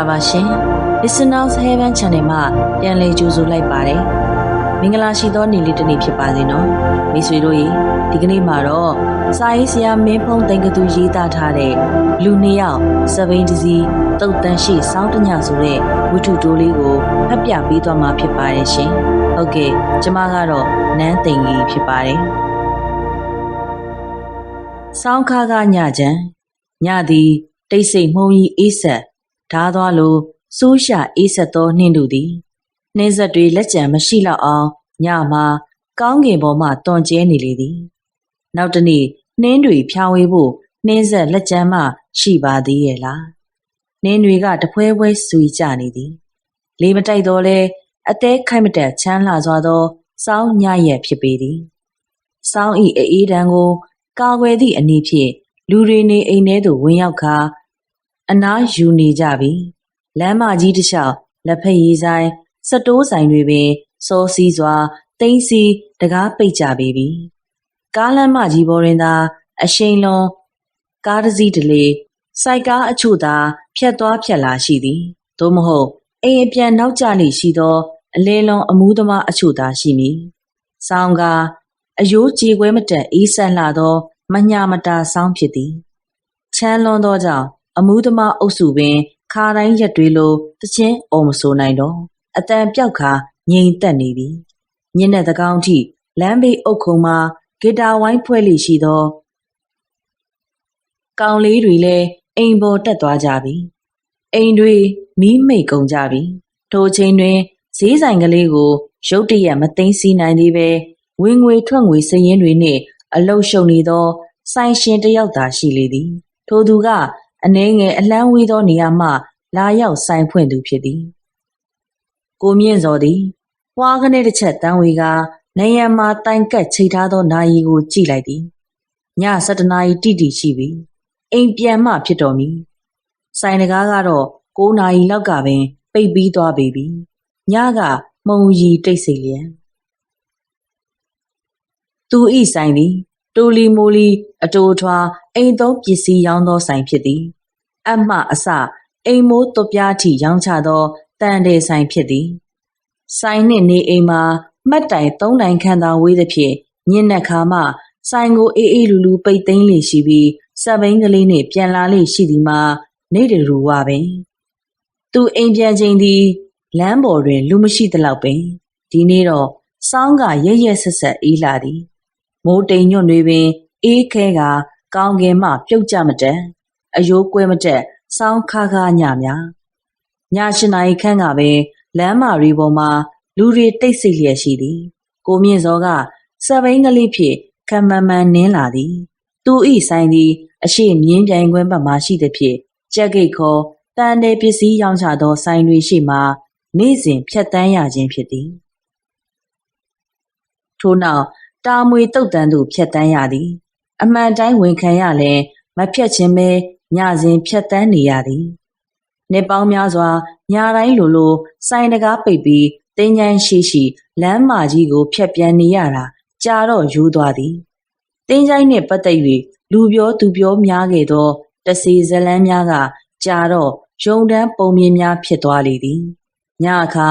လာပါရှင် Listeners Heaven Channel မှာပြန်လည်ကြိုဆိုလိုက်ပါတယ်မင်္ဂလာရှိသောနေ့လေးတစ်နေ့ဖြစ်ပါစေနော်မိတ်ဆွေတို့ရေဒီကနေ့မှာတော့စာရေးဆရာမင်းဖုံးတင်ကသူရေးသားထားတဲ့လူနှစ်ယောက်စပိန်တစီတုတ်တန်ရှိစောင်းတညဆိုတဲ့ဝတ္ထုတိုးလေးကိုဖတ်ပြပေးသွားမှာဖြစ်ပါတယ်ရှင်ဟုတ်ကဲ့ကျမကတော့နန်းသိင်ကြီးဖြစ်ပါတယ်စောင်းခါကညချမ်းညသည်တိတ်ဆိတ်မှုံကြီးအေးဆက် ဓာသွားလိုစိုးရှာအေးဆက်သောနှင်းတို့သည်နှင်းဆက်တွေလက်ကြံမရှိတော့အောင်ညမှာကောင်းကင်ပေါ်မှတွန်ကျဲနေလေသည် နောက်တနေ့နှင်းတွေဖြာဝေးဖို့နှင်းဆက်လက်ကြမ်းမှရှိပါသေးရဲ့လားနှင်းတွေကတဖွဲဖွဲဆူကြနေသည်လေမတိုက်တော့လဲအသေးခိုက်မတက်ချမ်းလာစွာသောစောင်းညရဲ့ဖြစ်ပေသည်စောင်းဤအေးတံကို ကာကွယ်သည့်အနေဖြင့်လူတွေနေအိမ်ထဲသို့ဝင်ရောက်ခါ အနားယူနေကြပြီလမ်းမကြီးတစ်လျှောက်လက်ဖက်ရည်ဆိုင်စတိုးဆိုင်တွေပင်စောစီးစွာတိမ့်စီတကားပိတ်ကြပေပြီကားလမ်းမကြီးပေါ်တွင်သာအရှိန်လွန်ကားတစ်စီးတစ်လေစိုက်ကားအချို့သာဖြတ်သွားဖြတ်လာရှိသည်သို့မဟုတ်အိမ်အပြန်နောက်ကျလေရှိသော အလဲလွန်အမှုသမားအချို့သာရှိမည်ဆောင်းကားအယိုးကြေခွဲမတက်အေးဆက်လာသော မညာမတာဆောင်းဖြစ်သည်ချမ်းလွန်သောကြောင့် အမှုသမားအုပ်စုပင်ခါတိုင်းရက်တွေလိုတချင်းအော်မဆိုနိုင်တော့အတန်ပြောက်ခါငြိမ်သက်နေပြီညနေသကောင်ထိလမ်းဘေးအုပ်ခုံမှာဂီတာဝိုင်းဖွဲ့လိရှိသောကောင်လေးတွေလည်းအိမ်ပေါ်တက်သွားကြပြီအိမ်တွေမီးမိတ်ကုန်ကြပြီထိုအချိန်တွင်ဈေးဆိုင်ကလေးကိုရုတ်တရက်မသိမ်းဆည်းနိုင်သေးပဲဝင်ငွေထွက်ငွေစည်ရင်းတွေနှင့်အလုရှုံနေသော ဆိုင်ရှင်တစ်ယောက်သာရှိလေသည် ထိုသူက အနှဲငယ်အလန်းဝေးသောနေရာမှ လာရောက်ဆိုင်ဖွင့်သူဖြစ်သည်ကိုမြင့်စော်သည်ဝါကနေတစ်ချက်တန်းဝေကနေရံမှာတိုင်ကက်ချိတ်ထားသောနာယီကိုကြည့်လိုက်သည်ည7နာရီတိတိရှိပြီအိမ်ပြန်မှဖြစ်တော်မူဆိုင်တကားကတော့9နာရီလောက်ကပင်ပိတ်ပြီးသွားပေပြီညကမှုံရီတိတ်ဆိတ်လျက်သူဤဆိုင်သည်တိုလီမိုလီအတိုးထွား အိမ်သုံးပစ္စည်းရောင်းသောဆိုင်ဖြစ်သည်အမှအစအိမ်မိုးသွပြားထီရောင်းချသောတန်တယ်ဆိုင်ဖြစ်သည်ဆိုင်နှင့်နေအိမ်မှာမှတ်တိုင်သုံးတိုင်ခန့်သာဝေးသဖြင့်ညင်နက်ခါမှဆိုင်ကိုအေးအေးလူလူပိတ်သိမ်းလေရှိပြီးစပိန်ကလေးနှင့်ပြန်လာလေရှိသည်မှာနေတရူဝပင်သူအိမ်ပြန်ချိန်သည်လမ်းပေါ်တွင် လူမရှိသလောက်ပင်ဒီနေ့တော့စောင်းကရဲရဲဆက်ဆက်အေးလာသည်မိုးတိမ်ညွန့်တွေပင် အေးခဲက ကောင်းကင်မှ ပြုတ်ကြမတက်အယိုးကွဲမတက်စောင်းခါခါညများည၈နာရီခန့်ကပဲလမ်းမရီပေါ်မှာလူတွေတိတ်ဆိတ်လျက်ရှိသည် ကိုမြင့်စောကစပိန်ကလေးဖြင့်ခံမန်မန်နင်းလာသည် သူဤဆိုင်သည် အရှိမြင်းပြိုင်ခွင်းဘက်မှရှိသည်ဖြင့်ကြက်ကိတ်ခေါ်တန်တယ်ပစ္စည်းရောင်းချသောဆိုင်တွေရှိမှနေ့စဉ်ဖြတ်တန်းရခြင်းဖြစ်သည်ထို့နောက်တာမွေတုတ်တန်သို့ဖြတ်တန်းရသည် အမှန်တိုင်းဝန်ခံရလဲမဖြတ်ခြင်းပဲညစဉ်ဖြတ်တန်းနေရသည်နှစ်ပေါင်းများစွာညာတိုင်းလိုလိုစိုင်းတကားပိတ်ပြီးတင်းချိုင်းရှိရှိလမ်းမကြီးကိုဖြတ်ပြန်နေရတာကြာတော့ယူသွားသည်တင်းချိုင်းနှင့်ပတ်သက်၍လူပြောသူပြောများခဲ့သောတစီဇလန်းများကကြာတော့ယုံတန်းပုံမြင်များဖြစ်သွားလေသည်ညအခါ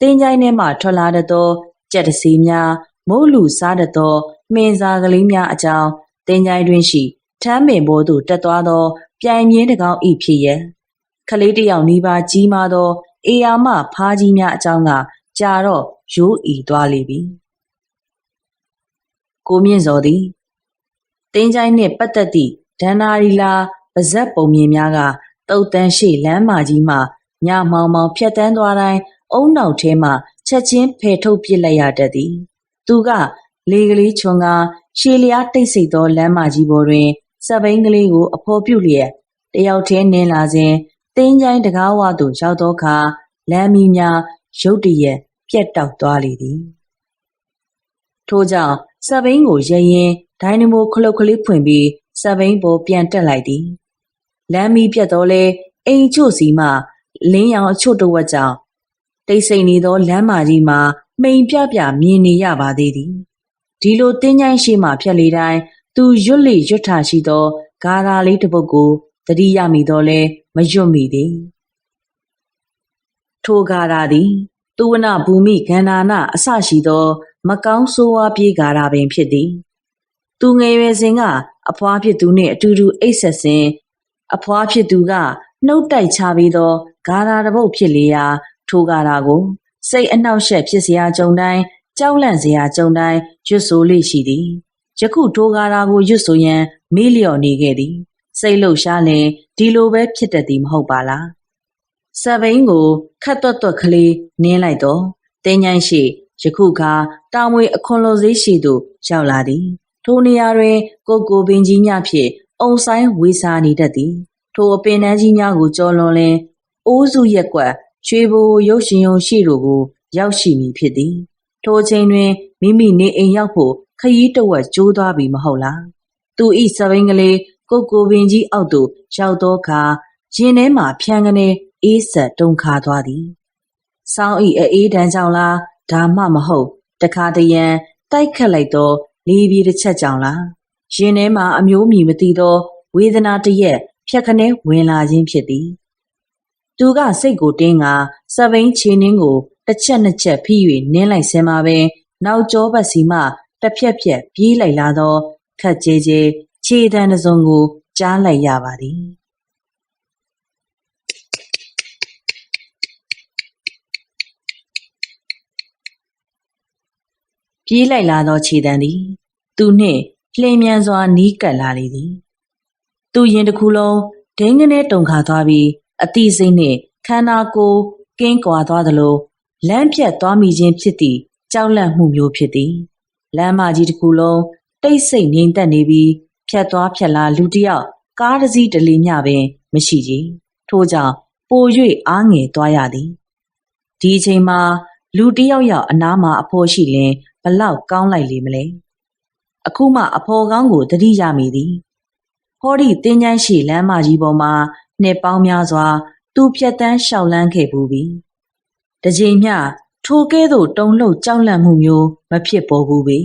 တင်းချိုင်းထဲမှထွက်လာတတ်သောကြက်တစီများမုတ်လူစားတတ်သောမှင်စာကလေးများအကြောင်း တင်းချိုင်းတွင်ရှိထမ်းပင်ဘောသို့တက်သွားသော ပြိုင်မြင်းတကောင်ဤဖြစ်ရဲ့ခလေးတယောက်နီးပါးကြီးမားသောအေယာမဖားကြီးများအကြောင်းကကြာတော့ရိုးဤသွားလေပြီကိုမြင့်စော်သည်တင်းချိုင်းနှင့်ပတ်သက်သည့်ဒန္နာရီလာပါဇက်ပုံမြင်များကတုတ်တန်းရှိလမ်းမကြီးမှညမောင်မောင်ဖြတ်တန်းသွားတိုင်းအုံနောက်ထဲမှချက်ချင်းဖယ်ထုတ်ပစ်လိုက်ရတတ်သည် သူကလေကလေးချွန်က ရှေလျားတိတ်ဆိတ်သောလမ်းမကြီးပေါ်တွင်စပိန်ကလေးကိုအဖော်ပြုတ်လျက်တယောက်တည်းနင်းလာစဉ်တင်းချိုင်းတကားဝသို့ရောက်သောအခါလမ်းမီများရုတ်တရက်ပြက်တောက်သွားလေသည်ထို့ကြောင့်စပိန်ကိုရရင်ဒိုင်နမိုခလုတ်ကလေးဖွင့်ပြီးစပိန်ပေါ်ပြန်တက်လိုက်သည်လမ်းမီပြက်တော့လဲအိမ်ချို့စီမှလင်းရောင်အချို့တဝက်ကြောင့်တိတ်ဆိတ်နေသောလမ်းမကြီးမှာမိန်ပြပြမြင်နေရပါသေးသည် ဒီလိုတင်းကြိုင်းရှိမှဖြက်လေတိုင်းသူရွတ်လေရွတ်ထာရှိသောဂါရာလေးတစ်ပုဒ်ကိုတတိယမိတော့လဲမရွတ်မိသည်ထိုဂါရာသည်သူဝနဘူမိဂန္ဓာနာအစရှိသော မကောင်းဆိုးဝါးပြေးဂါရာပင်ဖြစ်သည် သူငယ်ရွယ်စဉ်ကအဖွားဖြစ်သူနှင့်အတူတူအိတ်ဆက်စဉ်အဖွားဖြစ်သူကနှုတ်တိုက်ချပြီးသောဂါရာတစ်ပုဒ်ဖြစ်လေရာထိုဂါရာကို စိတ်အနှောက်အယှက်ဖြစ်စရာကြုံတိုင်း ကြောက်လန့်စရာကြုံတိုင်းရွတ်ဆိုလေရှိသည်ယခုတိုးကားရာကိုရွတ်ဆိုရန်မေးလျော်နေခဲ့သည်စိတ်လှုပ်ရှားလင်ဒီလိုပဲဖြစ်တတ်သည်မဟုတ်ပါလားဆဘိန်းကိုခတ်တွတ်တွတ်ကလေးနင်းလိုက်တော့တင်းញိုင်းရှိယခုကတာမွေအခွန်လွန်စည်းရှိသူရောက်လာသည် ထိုနေရာတွင် ကိုကိုပင်ကြီးညဖြင့်အုံဆိုင်ဝေစာနေတတ်သည် ထိုအပင်နှန်းကြီးညကိုကြော်လွန်လင်းအိုးစုရက်ကွက်ချွေဘိုရုပ်ရှင်ယုံရှိတို့ကို ရောက်ရှိမည်ဖြစ်သည် ထိုအချိန်တွင် မိမိနေအိမ်ရောက်ဖို့ ခရီးတဝက်ကျိုးသွားပြီမဟုတ်လား သူဤစပိန်ကလေး ကိုကိုပင်ကြီးအောက်သို့ ရောက်သောအခါ ရင်ထဲမှဖြန်းကနေအေးဆက်တုန်ခါသွားသည်။စောင်းဤအေးတန်းကြောင့်လား ဒါမှမဟုတ် တခါတရံ တိုက်ခတ်လိုက်သော လေပြေတစ်ချက်ကြောင့်လား ရင်ထဲမှအမျိုးမြည်မသိသော ဝေဒနာတရက်ဖြက်ခနဲဝင်လာခြင်းဖြစ်သည်။သူက စိတ်ကိုတင်းကစပိန်ချေနှင်းကို တစ်ချက်နှစ်ချက်ဖိ၍နင်းလိုက်စင်မှာပင်နောက်ကျောဘက်စီမှတစ်ဖြက်ဖြက်ပြေးလိုက်လာသောခက်ကြဲကြဲခြေတံတစ်စုံကိုကြားလိုက်ရပါသည်ပြေးလိုက်လာသောခြေတံသည် သူနှင့်လျင်မြန်စွာနီးကပ်လာလေသည်သူရင်တစ်ခုလုံးဒိန်းကနေတုန်ခါသွားပြီးအတိစိတ်နှင့်ခန္ဓာကိုယ်ကင်းကွာသွားသလို လမ်းပြတ်သွားမိခြင်းဖြစ်သည့်ကြောက်လန့်မှုမျိုးဖြစ်သည်လမ်းမကြီးတစ်ခုလုံးတိတ်ဆိတ်ငြိမ်သက်နေပြီးဖြတ်သွားဖြတ်လာလူတစ်ယောက်ကားတစ်စီးတလေမျှပင်မရှိကြထို့ကြောင့်ပို၍အားငယ်သွားရသည်ဒီအချိန်မှာလူတစ်ယောက်ယောက်အနားမှာအဖိုးရှိလင်ဘလောက်ကောင်းလိုက်လေမလဲအခုမှအဖော်ကောင်းကိုတတိရမိသည်ဟောဒီတင်းချိုင်းရှိလမ်းမကြီးပေါ်မှာနှစ်ပေါင်းများစွာ သူဖြတ်တန်းလျှောက်လန်းခဲ့ပူပြီ တကြိမ်မျှထိုကဲ့သို့တုန်လှုပ်ကြောက်လန့်မှုမျိုးမဖြစ်ပေါ်ဘူးပေ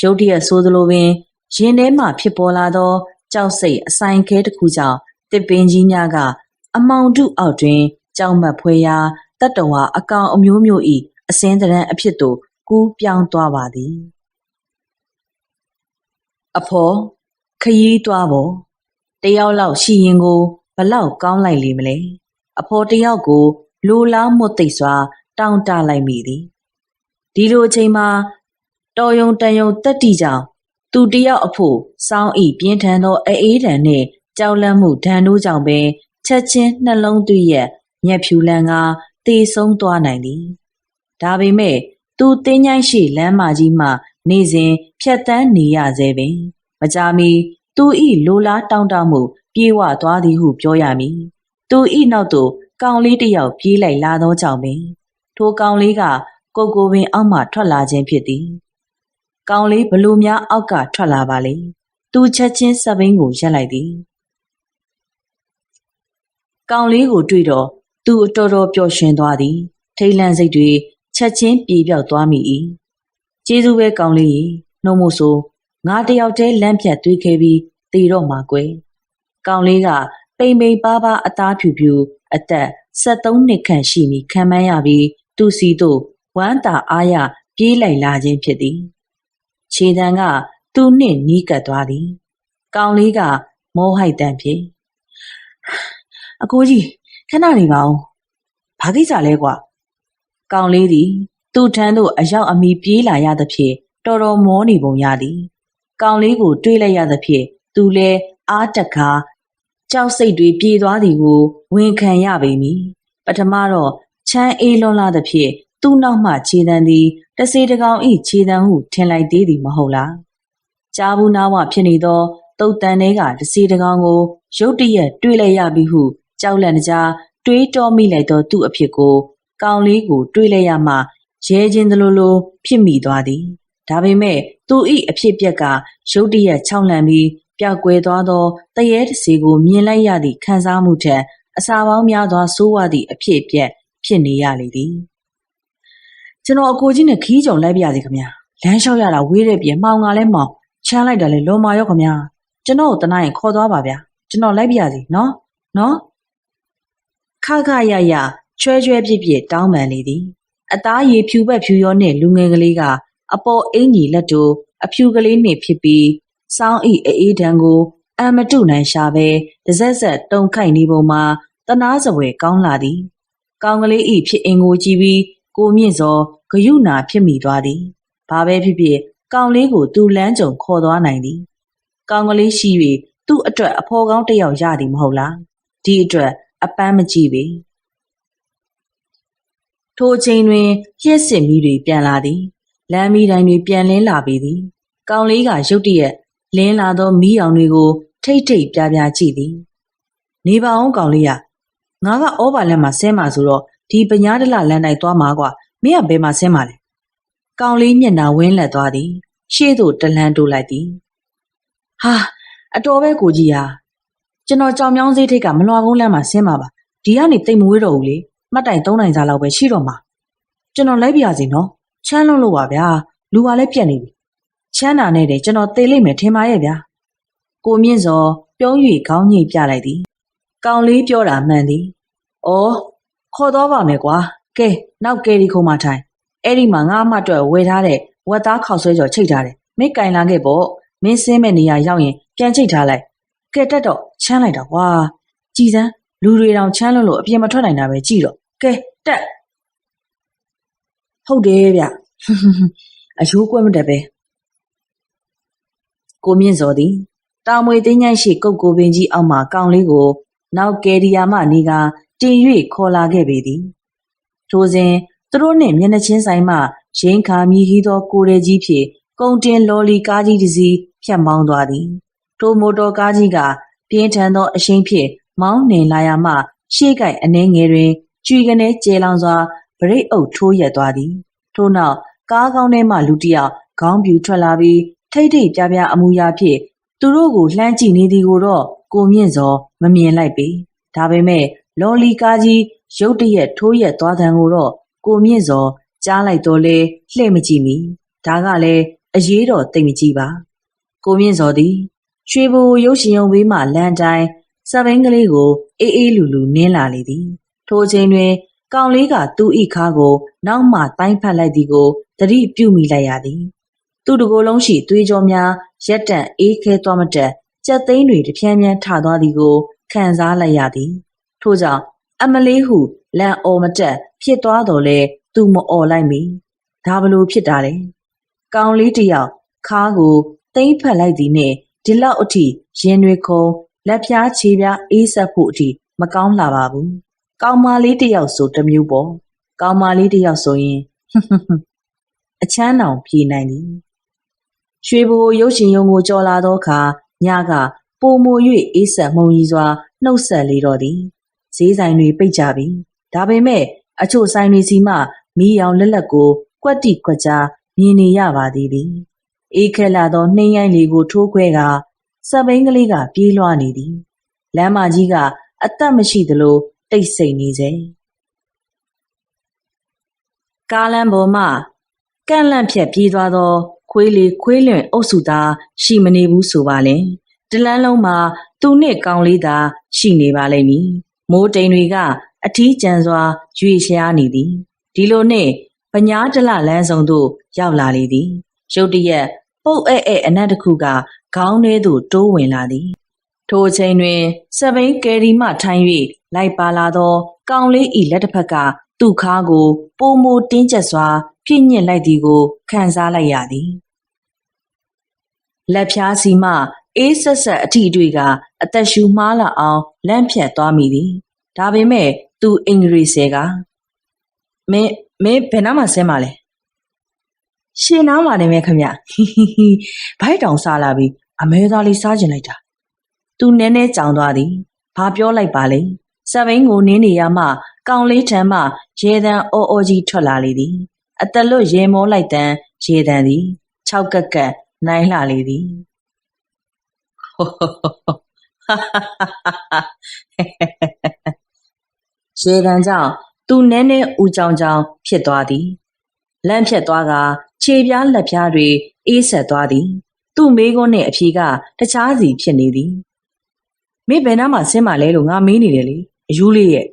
ရုတ်တရက်ဆိုသလိုပင်ရင်ထဲမှဖြစ်ပေါ်လာသောကြောက်စိတ်အဆိုင်ခဲတစ်ခုကြောင့်တစ်ပင်ကြီးများကအမောင်တုအောက်တွင်ကြောက်မက်ဖွယ်ရာတတ္တဝါအကောင်အမျိုးမျိုး၏အစင်းတရံအဖြစ်သို့ကူးပြောင်းသွားပါသည်အဖော်ခยีသွားပေါ်တယောက်လောက်ရှိရင်ကိုဘလောက်ကောင်းလိုက်လေမလဲအဖော်တယောက်ကို လိုလားမွတ်သိပ်စွာ တောင်းတလိုက်မိသည်ဒီလိုအချိန်မှာတော်ယုံတန်ယုံတက်တီကြောင့်သူတယောက်အဖို့စောင်းဤပြင်းထန်သောအေးဒဏ်နှင့်ကြောက်လန့်မှုဒဏ်တို့ကြောင့်ပင်ချက်ချင်းနှလုံးသွေးရဲ့မျက်ဖြူလန်းကတေဆုံးသွားနိုင်သည်ဒါပေမဲ့သူတင်းញိုင်းရှိလမ်းမကြီးမှနေစဉ်ဖြတ်တန်းနေရစေပင်မကြာမီသူဤလိုလားတောင်းတမှု ပြေဝသွားသည်ဟုပြောရမည်သူဤနောက်သို့ ကောင်လေးတစ်ယောက်ပြေးလိုက်လာသောကြောင့်ပင်ထိုကောင်လေးကကိုကိုပင်အောက်မှထွက်လာခြင်းဖြစ်သည်ကောင်းလေးဘလို့များအောက်ကထွက်လာပါလေသူချက်ချင်းစပိန်ကိုရက်လိုက်သည်ကောင်းလေးကိုတွေ့တော့သူအတော်တော်ပျော်ရွှင်သွားသည်ထိတ်လန့်စိတ်တွေချက်ချင်းပြေပြောက်သွားမိ၏ကျေးဇူးပဲကောင်းလေးနှုံမို့ဆိုငါတယောက်တည်းလမ်းပြတ်သွေးခဲ့ပြီးတည်တော့မှာကွယ်ကောင်းလေးကပိန်ပိန်ပါးပါးအသားဖြူဖြူ အသက်73နှစ်ခန့်ရှိမည်ခံမှန်းရပြီး သူစီတို့ဝမ်းတာအားရပြေးလိုက်လာခြင်းဖြစ်သည်ခြေတံကသူ့နှင့်နီးကပ်သွားသည်ကောင်လေးကမောဟိုက်တန်ဖြင့်အကိုကြီးခဏနေပါဦးဘာကိစ္စလဲကွာကောင်လေးသည်သူ့ထမ်းသို့အရောက်အမီပြေးလာရသဖြင့်တော်တော်မောနေပုံရသည် ကောင်လေးကို တွေးလိုက်ရသဖြင့်သူလည်းအားတက်ခါ ကြောက်စိတ်တွေပြေးသွားသည်ကိုဝန်ခံရပေမည်ပထမတော့ချမ်းအေးလွန်လာသဖြင့်သူ့နောက်မှခြေတံသည်တစေတကောင်ဤခြေတံဟုထင်လိုက်သေးသည်မဟုတ်လားကြားဘူးနာဝဖြစ်နေသောတုတ်တန်တွေကတစေတကောင်ကိုရုတ်တရက်တွေးလိုက်ရပြီဟုကြောက်လန့်ကြားတွေးတောမိလိုက်သောသူ့အဖြစ်ကို ကောင်လေးကိုတွေးလိုက်ရမှရဲချင်းသလိုလိုဖြစ်မိသွားသည်ဒါပေမဲ့သူဤအဖြစ်ပြက်ကရုတ်တရက်ခြောက်လန့်ပြီး ပျောက်ကွယ်သွားသောတရေတစီကိုမြင်လိုက်ရသည့်ခံစားမှုထက်အစာပေါင်းများစွာဆိုးဝါးသည့်အဖြစ်ပြက်ဖြစ်နေရလေသည်ကျွန်တော်အကိုကြီးနဲ့ခီးကြုံလိုက်ပြရစီခင်ဗျာလမ်းလျှောက်ရတာဝေးတဲ့ပြင်မှောင်ကလည်းမှောင်ချမ်းလိုက်တာလည်းလွန်မာရောခင်ဗျာကျွန်တော်ကိုတနာရင်ခေါ်သွားပါဗျာကျွန်တော်လိုက်ပြရစီနော်နော်ခခရရချွဲချွဲပြစ်ပြစ်တောင်းပန်လေသည်အသားရည်ဖြူပက်ဖြူရောနှင့်လူငယ်ကလေးကအပေါ်အင်ကြီးလက်တို့အဖြူကလေးနှင့်ဖြစ်ပြီး စောင်းဤအေးဒံကိုအမတုနိုင်ရှာပဲတစက်ဆက်တုံခိုက်နေပုံမှာတနာစပွဲကောင်းလာသည်ကောင်းကလေးဤဖြစ်အင်ကိုကြည့်ပြီးကိုမြင့်စောဂယုနာဖြစ်မိသွားသည်ဘာပဲဖြစ်ဖြစ်ကောင်လေးကိုသူလမ်းကြုံခေါ်သွားနိုင်သည်ကောင်ကလေးရှိ၍သူ့အတွက်အဖော်ကောင်းတစ်ယောက်ရသည်မဟုတ်လားဒီအတွက်အပန်းမကြည့်ပေထိုချိန်တွင်လျှက်စစ်မီးတွေပြန်လာသည်လမ်းမီးတိုင်းတွေပြန်လင်းလာပေသည် ကောင်လေးကရုတ်တရက် လင်းလာသောမီးရောင်တွေကို ထိတ်ထိတ်ပြားပြားကြည့်သည်နေပါအောင်ကောင်လေးရငါကဩဘာလက်မှာဆင်းမှာဆိုတော့ဒီပညာဒလလမ်းတိုင်းသွားမှာကွာမင်းကဘယ်မှာဆင်းမှာလဲကောင်လေးမျက်နှာဝင်းလက်သွားသည်ရှေ့သို့တလန်းတိုးလိုက်သည်ဟာအတော်ပဲကိုကြီးဟာကျွန်တော်ကြောင်မြောင်းစေးထိတ်ကမလွာကုန်းလမ်းမှာဆင်းမှာပါဒီကနေတိတ်မဝေးတော့ဘူးလေမှတ်တိုင်၃နိုင်စားလောက်ပဲရှိတော့မှာကျွန်တော်လိုက်ပြစီနော်ချမ်းလွန်းလို့ပါဗျာလူကလည်းပြက်နေပြီ ချမ်းသာနဲ့တည်းကျွန်တော်သေလိမ့်မယ်ထင်ပါရဲ့ဗျာကိုမြင့်စောပြုံး၍ခေါင်းညိတ်ပြလိုက်သည်ကောင်လေးပြောတာမှန်သည်ဩခေါ်တော့ပါမယ်ကွာကဲနောက်ကယ်ရီခုံမထိုင်အဲ့ဒီမှာငါအမအတွက်ဝယ်ထားတဲ့ဝက်သားခေါက်ဆွဲကြော်ချိတ်ထားတယ်မင်းကင်လာခဲ့ပေါ့မင်းစင်းမဲ့နေရာရောက်ရင်ပြန်ချိတ်ထားလိုက်ကဲတက်တော့ချမ်းလိုက်တာကွာကြည်စမ်းလူတွေတောင်ချမ်းလွန်းလို့အပြင်မထွက်နိုင်တာပဲကြည်တော့ကဲတက်ဟုတ်တယ်ဗျအယိုးကွက်မတက်ပဲ ကိုမြင့်စော်သည်တာမွေတင်းញိုင်းရှိကုတ်ကိုပင်ကြီးအောက်မှကောင်လေးကို နောက်ကယ်ရီယာမှနေကတင်၍ခေါ်လာခဲ့ပေသည်ထိုစဉ်သူတို့နှင့်မျက်နှချင်းဆိုင်မှရင်းခါမြည်ဟီသောကိုရဲကြီးဖြင့်ကုံတင်လော်လီကားကြီးတစ်စီးဖြတ်မောင်းသွားသည်ထိုမိုတော်ကားကြီးကပြင်းထန်သောအရှိန်ဖြင့်မောင်းနှင်လာရမှရှေ့ကိုက်အနှဲငယ်တွင်ကျွေကနေကျဲလောင်စွာဗရိတ်အုပ်ထိုးရက်သွားသည်ထို့နောက်ကားကောင်းထဲမှလူတစ်ယောက်ခေါင်းပြူထွက်လာပြီး ထိတ်ထိတ်ပြပြအမူအရာဖြင့်သူတို့ကိုလှမ်းကြည့်နေသည်ကိုတော့ကိုမြင့်စောမမြင်လိုက်ပေဒါပေမဲ့လော်လီကားကြီးရုတ်တရက်ထိုးရက်သွားတဲ့ကိုတော့ကိုမြင့်စောကြားလိုက်တော့လေလှဲ့မကြည့်မိဒါကလည်းအရေးတော်တိတ်မကြည့်ပါကိုမြင့်စောသည်ရွှေဘူရုပ်ရှင်ရုံဘေးမှလမ်းတိုင်းစပင်းကလေးကိုအေးအေးလူလူနင်းလာလေသည် ထိုချိန်တွင် ကောင်လေးကသူ့ဤခါကို နောက်မှတိုင်းဖက်လိုက်သည်ကိုတတိပြုမိလိုက်ရသည် သူ့တကိုယ်လုံးရှိသွေးကြောများရက်တန့်အေးခဲသွားမတက်ကြက်သိန်းတွေတပြန်းပြန်းထသွားသည်ကိုခံစားလိုက်ရသည်ထို့ကြောင့်အမလေးဟုလန်အော်မတက်ဖြစ်သွားတော်လဲသူမအော်လိုက်မီဒါဘလို့ဖြစ်တာလဲကောင်လေးတယောက်ခါကိုသိမ့်ဖက်လိုက်သည်နှင့်ဒီလောက်အထိရင်တွေခုံလက်ပြားခြေပြားအေးဆက်ဖို့အထိမကောင်းလာပါဘူးကောင်မလေးတယောက်ဆိုတမျိုးပေါ့ကောင်မလေးတယောက်ဆိုရင်အချမ်းတောင်ပြေနိုင်သည် ရွှေဘိုရုပ်ရှင်ရုံကိုကြော်လာသောအခါညကပိုမို၍အေးဆက်မှုံကြီးစွာနှုတ်ဆက်လေတော့သည်ဈေးဆိုင်တွေပိတ်ကြပြီဒါပေမဲ့အချို့ဆိုင်တွေစီမှမီးရောင်လက်လက်ကိုကွက်တိကွက်ကြားမြင်နေရပါသေးသည်အေးခဲလာသောနှင်းရိုင်းလေးကိုထိုးခွဲကစပိန်ကလေးကပြေးလွှားနေသည်လမ်းမကြီးကအသက်မရှိသလိုတိတ်ဆိတ်နေစေကားလမ်းပေါ်မှကန့်လန့်ဖြတ်ပြေးသွားသော ခွေးလေးခွေးလွင်အုပ်စုသားရှိမနေဘူးဆိုပါလေတလန်းလုံးမှာသူနှင့်ကောင်လေးသာရှိနေပါလိမ့်မည်မိုးတိမ်တွေကအထီးကျန်စွာရွေရှားနေသည်ဒီလိုနှင့်ပညာတလလန်းဆောင်သို့ရောက်လာလေသည်ရုတ်တရက်ပုတ်အဲ့အဲ့အနက်တစ်ခုကခေါင်းထဲသို့တိုးဝင်လာသည်ထိုအချိန်တွင်စပိန်ကယ်ရီမှထိုင်၍လိုက်ပါလာသော ကောင်လေးဤလက်တစ်ဖက်ကသူ့ခါကို ပိုမိုတင်းကျပ်စွာပြည့်ညစ်လိုက်သည်ကိုခံစားလိုက်ရသည် လက်ဖြားစီမှအေးဆက်ဆက်အထီတွေက အသက်ရှူမှားလာအောင်လန့်ဖြတ်သွားမိသည်ဒါပေမဲ့သူအင်္ဂရိဆဲကမင်းမင်းဘယ်နားမှာဆဲမှာလဲရှင်နားမှာနေမဲခမဟီဟီဟီဘိုက်တောင်စားလာပြီးအမဲသားလေးစားကျင်လိုက်တာသူနည်းနည်းကြောင်သွားသည်ဘာပြောလိုက်ပါလဲစပိန်ကိုနင်းနေရမှကောင်လေးထံမှရေတံအော်အော်ကြီးထွက်လာလေသည် အတလွတ်ရေမောလိုက်တန်ရေတံသည်၆ကက်ကက် နိုင်လှလေသည်ဟိုဟိုဟိုဟိုဟာဟာဟာရေတံကြောင့်သူနည်းနည်းဦးကြောင်ကြောင်ဖြစ်သွားသည်လန့်ဖြတ်သွားကခြေပြားလက်ပြားတွေအေးဆက်သွားသည်သူ့မေးခွန်းနဲ့အဖြေကတခြားစီဖြစ်နေသည်မင်းဘယ်နားမှာဆင်းမလဲလို့ငါမေးနေတယ်လေအယူလေးရဲ့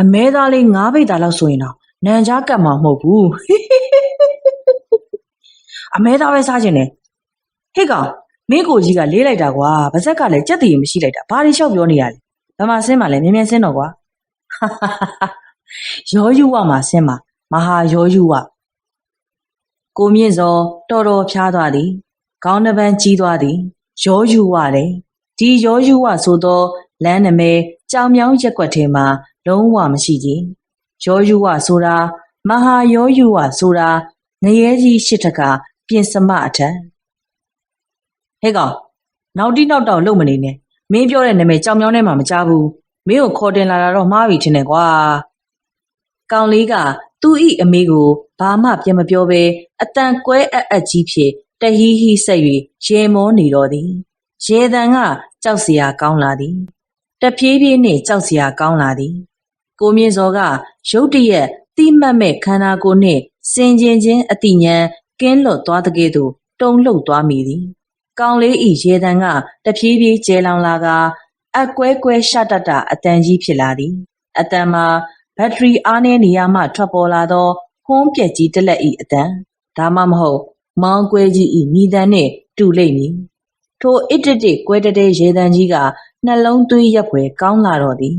အမဲသားလေးငါးပိတ်သားလောက်ဆိုရင်တော့နန်ကြားကတ်မှာမဟုတ်ဘူး အမဲသားပဲစားခြင်းနဲ့ဟေ့ကောင်မင်းကိုကြီးကလေးလိုက်တာကွာဗဇက်ကလည်းကြက်တည်မရှိလိုက်တာဘာတွေလျှောက်ပြောနေရလဲဘယ်မှာဆင်းမှာလဲမြင်မြန်ဆင်းတော့ကွာရောယူဝမှာဆင်းမှာမဟာရောယူဝကိုမြင့်စောတော်တော်ဖျားသွားသည်ခေါင်းနှပန်းကြီးသွားသည်ရောယူဝတယ်ဒီရောယူဝဆိုသောလမ်းနမဲကြောင်မြောင်းရက်ွက်ထဲမှာလုံးဝမရှိကြီးရောယူဝဆိုတာမဟာရောယူဝဆိုတာငရဲကြီးရှစ်ထက ပြင်စမအထက်ဟဲ့ကောင်နောက်တိနောက်တောင်လုံမနေနဲ့မင်းပြောတဲ့နာမည်ကြောင်မြောင်းထဲမှာမကြားဘူးမင်းကိုခေါ်တင်လာတာတော့မှားပြီထင်တယ်ကွာကောင်လေးကသူ့ဤအမေကိုဘာမှပြန်မပြောဘဲအတန်ကွဲအပ်အပ်ကြီးဖြင့်တဟီးဟီဆက်၍ရေမောနေတော်သည်ရေတံကကြောက်စရာကောင်းလာသည်တပြေးပြေးနှင့်ကြောက်စရာကောင်းလာသည်ကိုမြင့်စောကရုတ်တရက်တိမှတ်မဲ့ခန္ဓာကိုယ်နှင့်စင်ကျင်ချင်းအတိညာ ကင်းလွတ်သွားတဲ့ကဲ့သို့တုန်လှုပ်သွားမိသည်ကောင်လေးဤရေတံကတပြေးပြေးကျဲလောင်လာကအကွဲကွဲရှတတအတန်ကြီးဖြစ်လာသည်အတန်မှာဘက်ထရီအားနည်းနေရမှထွက်ပေါ်လာသောဖုံးပြက်ကြီးတစ်လက်ဤအတန်ဒါမှမဟုတ်မောင်းကွဲကြီးဤမိတန်နှင့်တူလိမ့်မည်ထိုအစ်တတစ်ကွဲတတဲ့ရေတံကြီးကနှလုံးသွေးရက်ဖွယ်ကောင်းလာတော့သည်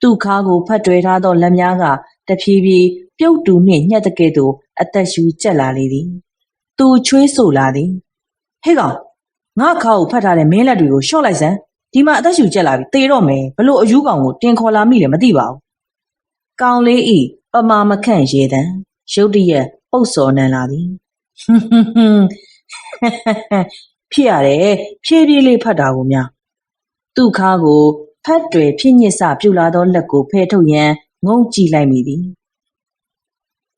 သူ့ခါကိုဖတ်တွယ်ထားသောလက်များက တဖြည်းဖြည်းပြုတ်တူနှင့်ညှက်တဲ့ကဲ့သို့အသက်ရှူကျက်လာလေသည်သူချွေးဆိုလာသည်ဟဲ့ကောင်ငါခါကိုဖတ်ထားတဲ့မင်းလက်တွေကိုရှော့လိုက်စမ်းဒီမှာအသက်ရှူကျက်လာပြီတေတော့မယ်ဘလို့အယူကောင်ကိုတင်ခေါ်လာမိလဲမသိပါဘူးကောင်လေးဤပမာမခန့်ရေတံရုတ်တရက်ပုတ်စော်နန်လာသည်ဟွန်းဟွန်းဟွန်းဖြစ်ရတယ်ဖြည်းဖြည်းလေးဖတ်တာကိုများသူ့ခါကိုဖတ်တွေဖြစ်ညစ်စပြူလာသောလက်ကိုဖဲထုတ်ရန် ငုံကြည့်လိုက်မိသည်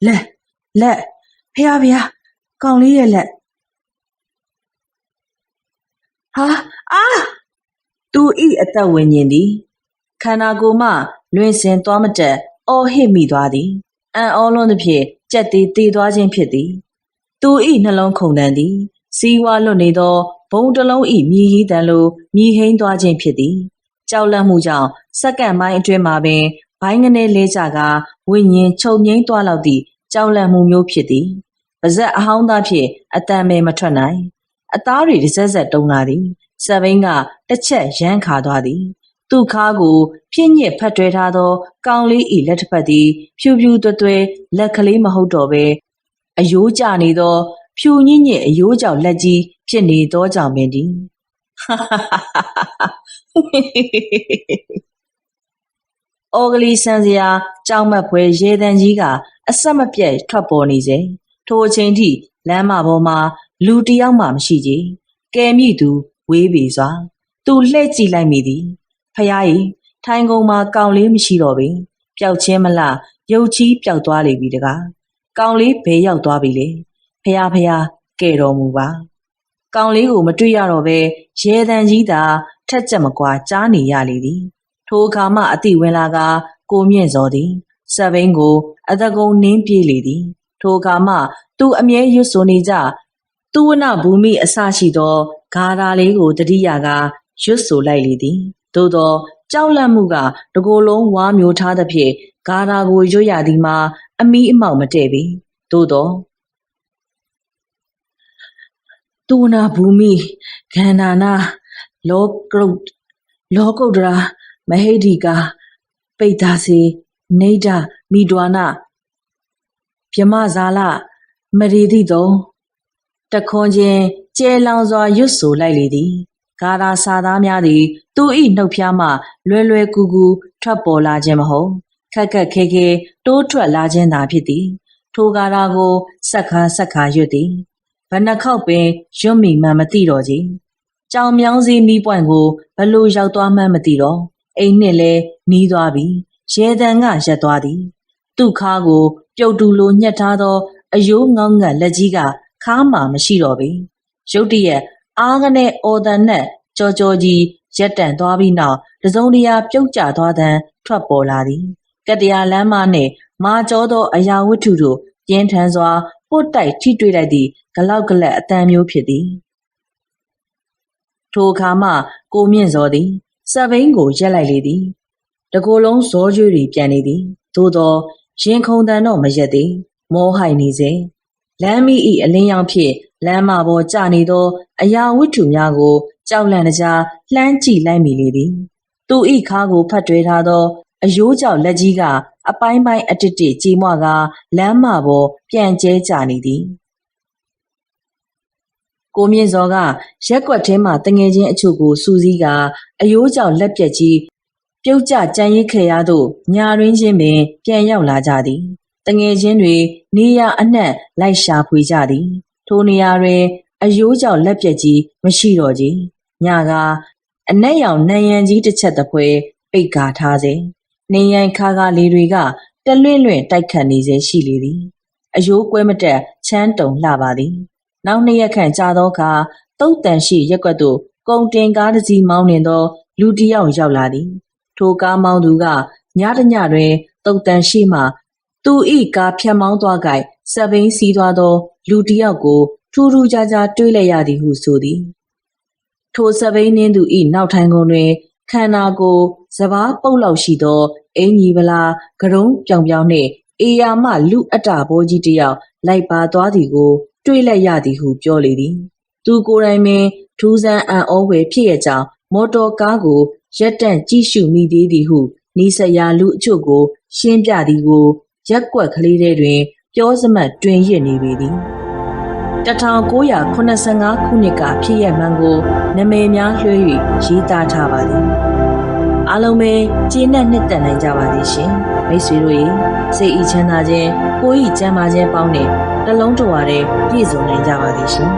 လက်လက်ဖះဖះကောင်လေးရဲ့လက်ဟာအာသူဤအသက်ဝင်ခြင်းသည်ခန္ဓာကိုယ်မှလွင်စင်သွားမတက်အော်ဟစ်မိသွားသည်အံ့ဩလွန်းသဖြင့်ကြက်သေးသေးသွားခြင်းဖြစ်သည်သူဤနှလုံးခုန်တန်သည်စီးဝါလွတ်နေသောဘုံတစ်လုံးဤမြည်ရည်တန်လိုမြည်ဟိန်းသွားခြင်းဖြစ်သည်ကြောက်လန့်မှုကြောင့်စက္ကန့်ပိုင်းအတွင်းမှာပင် ဘိုင်းကနေလဲကြကဝိညာဉ်ချုပ်ငိမ့်သွားလောက်သည့်ကြောက်လန့်မှုမျိုးဖြစ်သည်ပါဇက်အဟောင်းသားဖြင့်အတန်မဲမထွက်နိုင်အသားတွေတစ်စက်စက်တုံးလာသည်စက်ဘိန်းကတစ်ချက်ရမ်းခါသွားသည်သူ့ခါကိုပြင်းညစ်ဖတ်တွဲထားသော ကောင်လေးဤလက်တစ်ဖက်သည် ဖြူဖြူသွဲသွဲလက်ကလေးမဟုတ်တော့ဘဲအယိုးကျနေသော ဖြူညစ်ညစ်အယိုးကြောင့်လက်ကြီးဖြစ်နေသောကြောင့်ပင်သည် အော်ဂလီဆန်စရာကြောင်မက်ဖွဲရေတံကြီးကအဆက်မပြတ်ထွက်ပေါ်နေစေထိုအချိန်ထိလမ်းမပေါ်မှာလူတယောက်မှမရှိကြကဲမိသူဝေးပေစွာသူလှဲ့ကြည့်လိုက်မိသည်ဖယားကြီးထိုင်ကုန်မှာကောင်လေးမရှိတော့ပေပျောက်ချင်းမလားရုပ်ချီးပျောက်သွားလေပြီတကားကောင်လေးဘယ်ရောက်သွားပြီလဲဖယားဖယားကဲတော်မူပါကောင်လေးကိုမတွေ့ရတော့ပဲရဲတန်ကြီးသာထက်ကြက်မကွာကြားနေရလေသည် ထိုအခါမှအတိဝင်လာကကိုမြင့်စော်သည်စက်ဘိန်းကိုအတကုံနင်းပြေးလေသည်ထိုအခါမှသူအမြဲရွတ်ဆိုနေကြသူဝနဘူမိအစရှိသောဂါရာလေးကိုတတိယကရွတ်ဆိုလိုက်လေသည်သို့သောကြောက်လန့်မှုကတကိုယ်လုံးဝါမျိုးထားသဖြင့်ဂါရာကိုရွတ်ရသည်မှာအမီးအမောက်မတည့်ပေသို့သောတူနာဘူမိခန္ဓာနာလောကုတ်လောကုတ္တရာ မဟိဋ္ဌိကာပိတ္တာစေနေဒမိဒွာနပြမဇာလမရေတိတောတခွန်ချင်းကျဲလောင်စွာရွတ်ဆိုလိုက်လေသည်ဂါရာစာသားများသည် သူ၏နှုတ်ဖျားမှလွယ်လွယ်ကူကူထွက်ပေါ်လာခြင်းမဟုတ်ခက်ခက်ခဲခဲတိုးထွက်လာခြင်းသာဖြစ်သည် ထိုဂါရာကိုစက်ခါစက်ခါရွတ်သည်ဘဏ္ဍခောက်ပင်ရွတ်မိမှမသိတော့ကြီးကြောင်မြောင်းစည်းမိပွင့်ကိုဘလို့ရောက်သွားမှန်းမသိတော့ အိမ်နှစ်လဲနီးသွားပြီရဲတန်ကရက်သွားသည်သူ့ခါကို ပြုတ်တူလိုညှက်ထားသော အယိုးငေါငတ်လက်ကြီးကခါမှမရှိတော့ပေရုတ်တရက်အားကနေအော်တန်နဲ့ကြော်ကြော်ကြီးရက်တန့်သွားပြီးနောက်တစုံတရာပြုတ်ကျသွားသံထွက်ပေါ်လာသည်ကတရာလမ်းမနှင့်မာကျောသောအရာဝတ္ထုတို့ပြင်းထန်စွာပုတ်တိုက်ထိတွေ့လိုက်သည့်ဂလောက်ကလက်အတန်မျိုးဖြစ်သည်ထိုအခါမှကိုမြင့်စောသည် စက်ဘိန်းကိုရက်လိုက်လေသည်တကိုယ်လုံးဇောကျွေးတွေပြန်နေသည်သို့သောရင်ခုန်တန်တော့မရက်သေးမောဟိုက်နေစေလမ်းမီဤအလင်းရောင်ဖြင့်လမ်းမပေါ်ကျနေသော အရာဝတ္ထုများကို ကြောက်လန့်တကြားလှမ်းကြည့်လိုက်မိလေသည်သူဤခါကိုဖတ်တွဲထားသော အယိုးကြောက်လက်ကြီးကအပိုင်းပိုင်းအတစ်တစ်ကြေမွကလမ်းမပေါ်ပြန်ကျဲကျနေသည် ကိုမြင့်စောကရက်ကွက်ထဲမှတငယ်ချင်းအချို့ကိုစူးစီးကအယိုးကြောက်လက်ပြက်ကြီးပြုတ်ကျကြံရိတ်ခေရသို့ညာရင်းချင်းပင်ပြန်ရောက်လာကြသည်တငယ်ချင်းတွေနေရအနှံ့လိုက်ရှာဖွေကြသည် ထိုနေရာတွင်အယိုးကြောက်လက်ပြက်ကြီးမရှိတော့ကြီးညကအနက်ရောင်နံရံကြီးတစ်ချက်တစ်ဖွဲပိတ်ကာထားစေနေရန်ခါခါလေးတွေကတလွင့်လွင့်တိုက်ခတ်နေစေရှိလေသည် အယိုးကွဲမတက်ချမ်းတုံလှပါသည် နောက်နှစ်ရက်ခန့်ကြာသောအခါတုတ်တန်ရှိရက်ကွက်သို့ကုံတင်ကားတစ်စီးမောင်းနှင်သော လူတစ်ယောက်ရောက်လာသည်ထိုကားမောင်းသူကညတညတွင်တုတ်တန်ရှိမှသူဤကားဖြတ်မောင်းသွားကြစက်ဘိန်းစီးသွားသော လူတစ်ယောက်ကိုထူးထူးခြားခြားတွေးလိုက်ရသည်ဟုဆိုသည် ထိုစက်ဘိန်းနှင်းသူဤနောက်ထိုင်ကုန်တွင်ခန္ဓာကိုယ်စပားပုတ်လောက်ရှိသောအင်ကြီးဗလာကရုံးပြောင်ပြောင်နှင့်အေယာမလူအတ္တဘောကြီးတစ်ယောက်လိုက်ပါသွားသည်ကို တွေ့လိုက်ရသည်ဟုပြောလေသည်သူကိုယ်တိုင်ပင်ထူးဆန်းအံ့ဩဖွယ်ဖြစ်ရကြောင်းမော်တော်ကားကိုရက်တန့်ကြည့်ရှုမိသေးသည်ဟုနီးစပ်ရာလူအချို့ကို ရှင်းပြသည်ကို ရက်ကွက်ကလေးထဲတွင် ပြောစမှတ်တွင်ရစ်နေပေသည်1985ခုနှစ်ကဖြစ်ရမှန်ကိုနမည်များလွှဲ၍ရေးသားထားပါသည်အားလုံးပဲကျေနပ်နှစ်သက်နိုင်ကြပါသည်ရှင်မိတ်ဆွေတို့ရေစိတ်ဤချမ်းသာခြင်းကိုယ်ဤကျမ်းမာခြင်းပေါင်းနဲ့ နှလုံးတော်ရတဲ့ပြည့်စုံနိုင်ကြပါသည်ရှင်